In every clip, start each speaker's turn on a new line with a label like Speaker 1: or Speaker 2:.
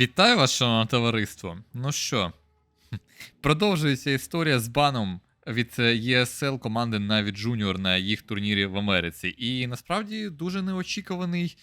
Speaker 1: Вітаю вас, шановне товариство. Ну що, продовжується історія з баном від ESL команди Na'Vi Junior на їх турнірі в Америці. І насправді дуже неочікуваний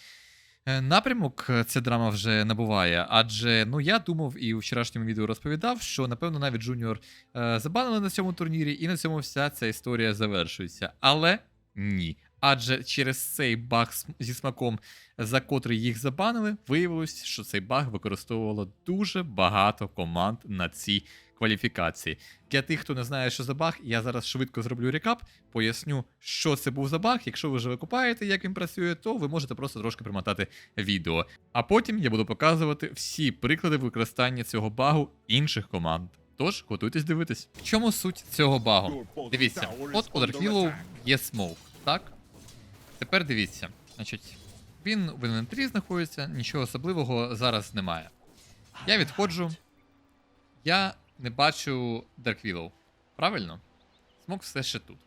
Speaker 1: е, напрямок ця драма вже набуває. Адже ну я думав і у вчорашньому відео розповідав, що напевно Na'Vi Junior е, забанили на цьому турнірі, і на цьому вся ця історія завершується. Але ні. Адже через цей баг зі смаком за котрий їх забанили, виявилось, що цей баг використовувало дуже багато команд на цій кваліфікації. Для тих, хто не знає, що за баг, я зараз швидко зроблю рекап, поясню, що це був за баг. Якщо ви вже викупаєте, як він працює, то ви можете просто трошки примотати відео. А потім я буду показувати всі приклади використання цього багу інших команд. Тож готуйтесь дивитись. В чому суть цього багу? Дивіться, от у Дарквілу є смоук, так? Тепер дивіться. Значить, він в інвентарі знаходиться, нічого особливого зараз немає. Я відходжу. Я не бачу Дарквілоу. Правильно? Смок все ще тут.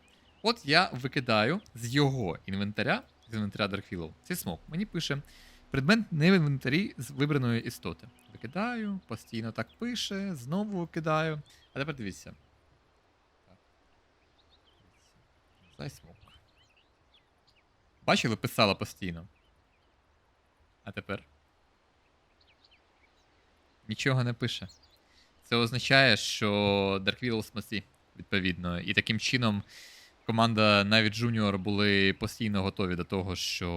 Speaker 1: От я викидаю з його інвентаря, з інвентаря Дарквілоу, цей смок. Мені пише: предмет не в інвентарі з вибраної істоти. Викидаю, постійно так пише, знову викидаю. А тепер дивіться. Зай смок. Бачили, писала постійно. А тепер. Нічого не пише. Це означає, що Dark в смасі, відповідно. І таким чином команда навіть Junior були постійно готові до того, що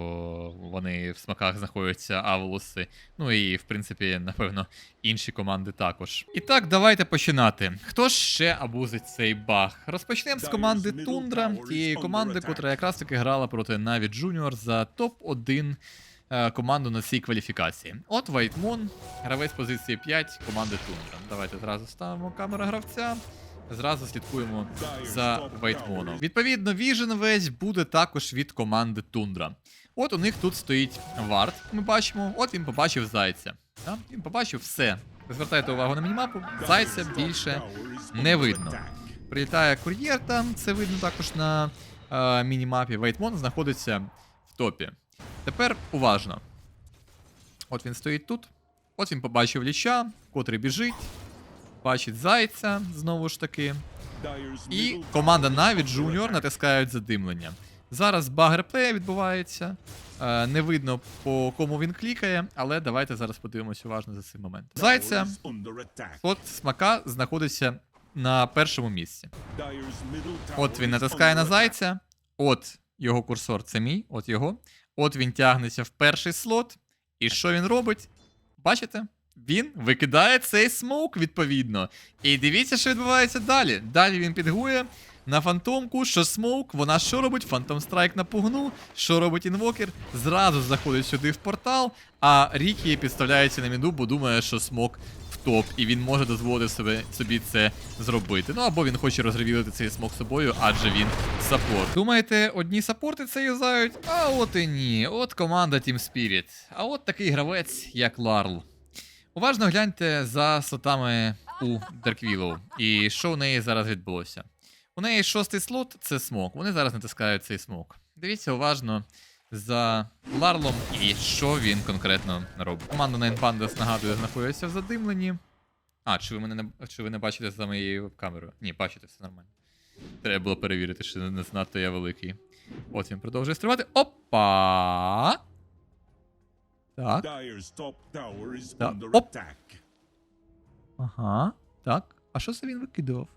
Speaker 1: вони в смаках знаходяться аволуси. Ну і, в принципі, напевно, інші команди також. І так, давайте починати. Хто ж ще абузить цей баг? Розпочнемо з команди Тундра, тієї команди, котра якраз таки грала проти Na'Vi Junior за топ-1 е, команду на цій кваліфікації. От White Moon, гравець позиції 5 команди Тундра. Давайте зразу ставимо камеру гравця. Зразу слідкуємо за Вайтмоном. Відповідно, Vision весь буде також від команди Тундра. От у них тут стоїть вард, ми бачимо. От він побачив зайця. Да? Він побачив все. Ви звертаєте увагу на мінімапу, зайця більше не видно. Прилітає кур'єр там, це видно також на е, мінімапі. Вайтмон знаходиться в топі. Тепер уважно. От він стоїть тут. От він побачив ліча, котрий біжить. Бачить зайця, знову ж таки. І команда Na'Vi Junior натискають задимлення. Зараз баг реплея відбувається. Е, не видно по кому він клікає, але давайте зараз подивимося уважно за цей момент. Зайця, от смака знаходиться на першому місці. От він натискає на зайця. От його курсор, це мій, от його. От він тягнеться в перший слот. І що він робить? Бачите? Він викидає цей смоук, відповідно. І дивіться, що відбувається далі. Далі він підгує на фантомку, що смоук, вона що робить? Фантом страйк на пугну. Що робить інвокер? Зразу заходить сюди в портал, а Рікі підставляється на міну, бо думає, що смок в топ, і він може дозволити себе, собі це зробити. Ну або він хоче розревілити цей смок собою, адже він саппорт. Думаєте, одні саппорти це юзають? А от і ні. От команда Team Spirit. А от такий гравець, як Ларл. Уважно гляньте за слотами у Дарквілоу. І що у неї зараз відбулося. У неї шостий слот це смок. Вони зараз натискають цей смок. Дивіться уважно за Ларлом і що він конкретно робить. Команда Nine Pandas, нагадую, знаходиться в задимленні. А, чи ви мене не чи ви не бачите за моєю камерою? Ні, бачите, все нормально. Треба було перевірити, що не знато я великий. От він продовжує стрибати. Опа! Так.
Speaker 2: Under
Speaker 1: Оп. Ага, так. А що це він викидував?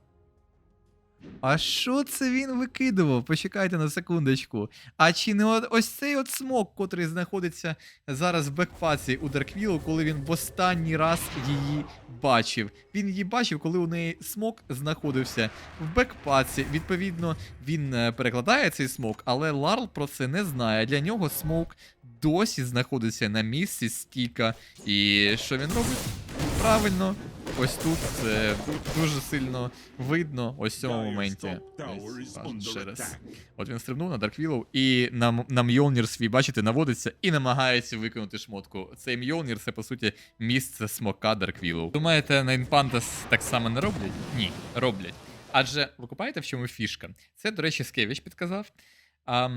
Speaker 1: А що це він викидував? Почекайте на секундочку. А чи не от, ось цей от смок, котрий знаходиться зараз в бекпаці у Дарквілу, коли він в останній раз її бачив? Він її бачив, коли у неї смок знаходився в бекпаці. Відповідно, він е, перекладає цей смок, але Ларл про це не знає. Для нього смок досі знаходиться на місці стільки. І що він робить? Правильно, ось тут це дуже сильно видно ось в цьому моменті. Ось, ще раз. От він стрибнув на Дарквіллоу і на, на Мьолнір свій, бачите, наводиться і намагається викинути шмотку. Цей Мьолнір це по суті місце смока Дарквіллоу. Думаєте, Nine Pandas так само не роблять? Ні, роблять. Адже ви купаєте, в чому фішка? Це, до речі, Скевіч підказав. А,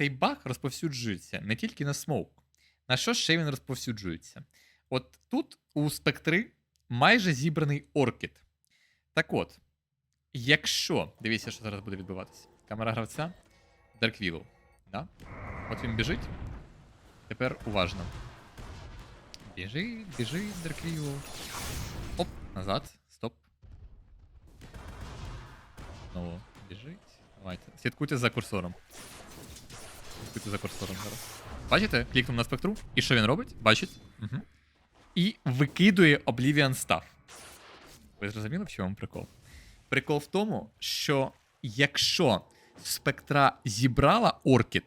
Speaker 1: цей баг розповсюджується не тільки на смоук. На що ще він розповсюджується? От тут у спектри майже зібраний оркід. Так от, якщо. Дивіться, що зараз буде відбуватися. Камера гравця Дарквілу. Да? От він біжить. Тепер уважно. Біжить, біжить, Дарквілу. Оп, назад. Стоп. Знову біжить. Давайте. Слідкуйте за курсором. Слідкуйте за курсором зараз. Бачите? Клікнув на спектру. І що він робить? Бачить? Угу. І викидує Oblivion Staff. Ви зрозуміли, в чому прикол? Прикол в тому, що якщо спектра зібрала Оркід,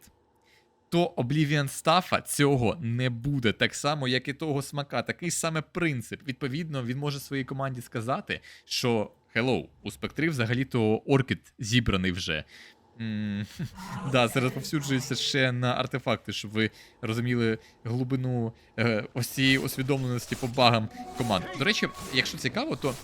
Speaker 1: то Oblivion Staff цього не буде. Так само, як і того смака. Такий саме принцип. Відповідно, він може своїй команді сказати, що Hello, у спектри взагалі-то Оркід зібраний вже. Да, це розповсюджується ще на артефакти, щоб ви розуміли глибину е, ось цієї усвідомленості по багам команд. До речі, якщо цікаво, то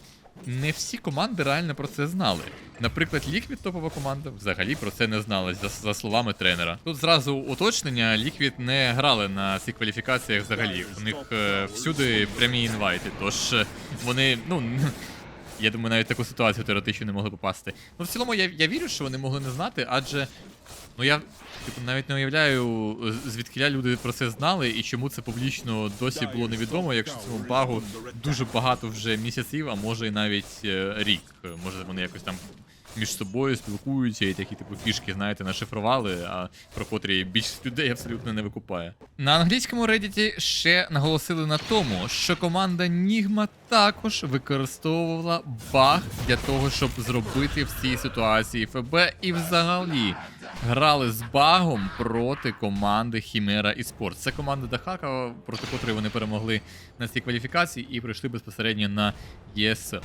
Speaker 1: не всі команди реально про це знали. Наприклад, Liquid топова команда взагалі про це не знала, за, за словами тренера. Тут зразу уточнення: Liquid не грали на цих кваліфікаціях взагалі. У них е, всюди прямі інвайти, тож е, вони, ну. Я думаю, навіть таку ситуацію теоретично не могли попасти. Ну, в цілому, я, я вірю, що вони могли не знати, адже ну я типу, навіть не уявляю, звідкиля люди про це знали і чому це публічно досі було невідомо, якщо цьому багу дуже багато вже місяців, а може і навіть е, рік. Може вони якось там між собою спілкуються і такі типу фішки, знаєте, нашифрували, а про котрі більшість людей абсолютно не викупає. На англійському Reddit ще наголосили на тому, що команда Нігма також використовувала баг для того, щоб зробити в цій ситуації ФБ і взагалі грали з багом проти команди Хімера Esports. Це команда Дахака, проти котрої вони перемогли на цій кваліфікації і прийшли безпосередньо на ЄСЛ.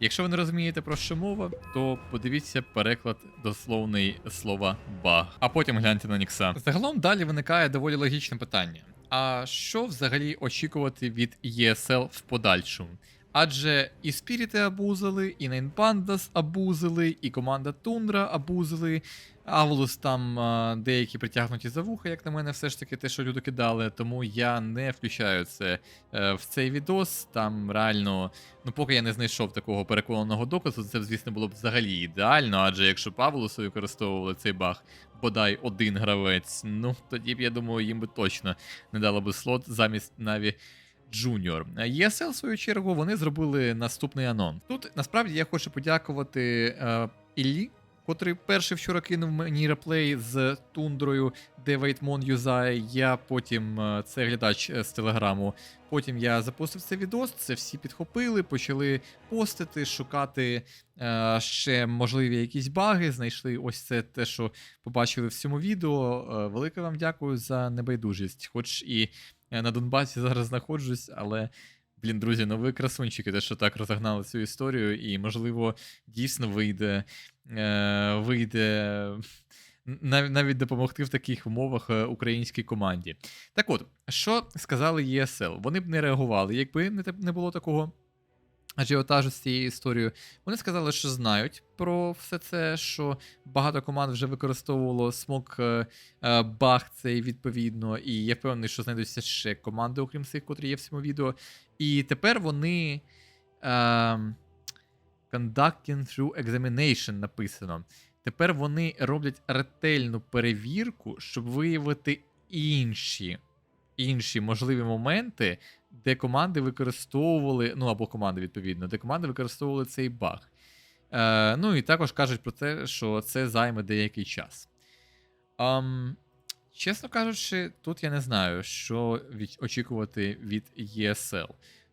Speaker 1: Якщо ви не розумієте про що мова, то подивіться переклад дословний слова баг, а потім гляньте на Нікса. Загалом далі виникає доволі логічне питання: а що взагалі очікувати від ESL в подальшому? Адже і Спіріти абузили, і Нейнпандас абузили, і команда Тундра абузили. Аволус там деякі притягнуті за вуха, як на мене, все ж таки те, що люди кидали, тому я не включаю це е, в цей відос. Там реально, ну поки я не знайшов такого переконаного доказу, це, звісно, було б взагалі ідеально, адже якщо Павлусу використовували цей баг, бодай один гравець, ну тоді б я думаю, їм би точно не дало би слот замість Наві Junior. ESL, в свою чергу, вони зробили наступний анонс. Тут насправді я хочу подякувати е, Іллі, котрий перший вчора кинув мені реплей з тундрою, де Вейтмон юзає. Я потім, е, це глядач е, з телеграму. Потім я запустив цей відос, це всі підхопили, почали постити, шукати е, ще можливі якісь баги. Знайшли ось це те, що побачили в цьому відео. Е, велике вам дякую за небайдужість. Хоч і е, на Донбасі зараз знаходжусь, але. Блін, друзі, ну ви красунчики, те, що так розогнали цю історію, і, можливо, дійсно вийде, е, вийде навіть, допомогти в таких умовах е, українській команді. Так от, що сказали ЄСЛ? Вони б не реагували, якби не було такого ажіотажу з цією історією. Вони сказали, що знають про все це, що багато команд вже використовувало смок е, е, баг цей відповідно, і я впевнений, що знайдуться ще команди, окрім цих, котрі є в цьому відео. І тепер вони. Е, Conducting through examination написано. Тепер вони роблять ретельну перевірку, щоб виявити інші, інші можливі моменти, де команди використовували, ну або команди, відповідно, де команди використовували цей баг. Е, ну і також кажуть про те, що це займе деякий час. Um, чесно кажучи, тут я не знаю, що від, очікувати від ESL.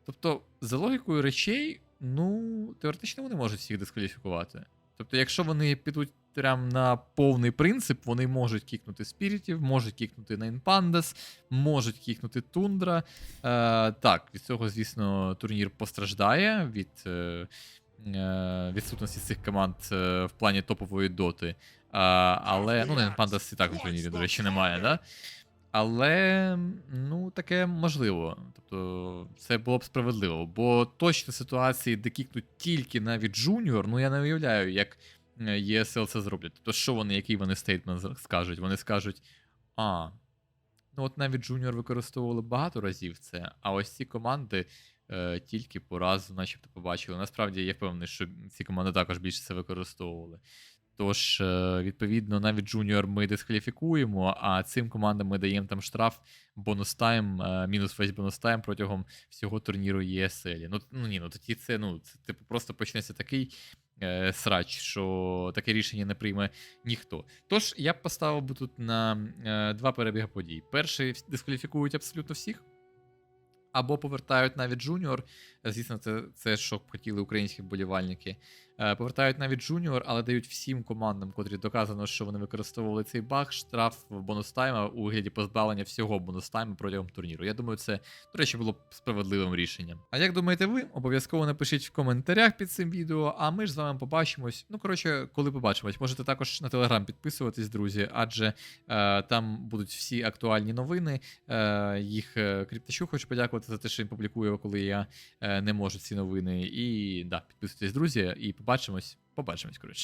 Speaker 1: Тобто, за логікою речей, ну, теоретично вони можуть всіх дискваліфікувати. Тобто, якщо вони підуть прям на повний принцип, вони можуть кікнути спірітів, можуть кікнути Pandas, можуть кікнути Тундра. Е, так, від цього, звісно, турнір постраждає від е, е, відсутності цих команд е, в плані топової доти. Е, але ну, Pandas і так в турнірі, до речі, немає, да? Але ну таке можливо. Тобто це було б справедливо. Бо точно ситуації, де кікнуть тільки навіть джуніор, ну я не уявляю, як ESL це зроблять. Тобто, що вони, який вони стейтмент скажуть? Вони скажуть: а, Ну, от навіть Junior використовували багато разів це, а ось ці команди е, тільки по разу, начебто, побачили. Насправді я впевнений, що ці команди також більше це використовували. Тож, е, відповідно, навіть Junior ми дискваліфікуємо, а цим командам ми даємо там штраф, бонус тайм, е, мінус весь бонус тайм протягом всього турніру ESL. Ну, ну ні, ну тоді це, ну, це типу просто почнеться такий е, срач, що таке рішення не прийме ніхто. Тож я б поставив би тут на е, два перебіги подій. Перший дискваліфікують абсолютно всіх. Або повертають навіть джуніор. Звісно, це, це що хотіли українські вболівальники. Е, повертають навіть джуніор, але дають всім командам, котрі доказано, що вони використовували цей баг, штраф в бонус тайма у вигляді позбавлення всього бонус тайму протягом турніру. Я думаю, це, до речі, було б справедливим рішенням. А як думаєте ви? Обов'язково напишіть в коментарях під цим відео, а ми ж з вами побачимось. Ну, коротше, коли побачимось, можете також на телеграм підписуватись, друзі, адже е, там будуть всі актуальні новини. Е, їх е, Кріптачу хочу подякувати за те, що він публікує, коли я е, не можу ці новини. І да, підписуйтесь, друзі, і побачимось. Побачимось, коротше.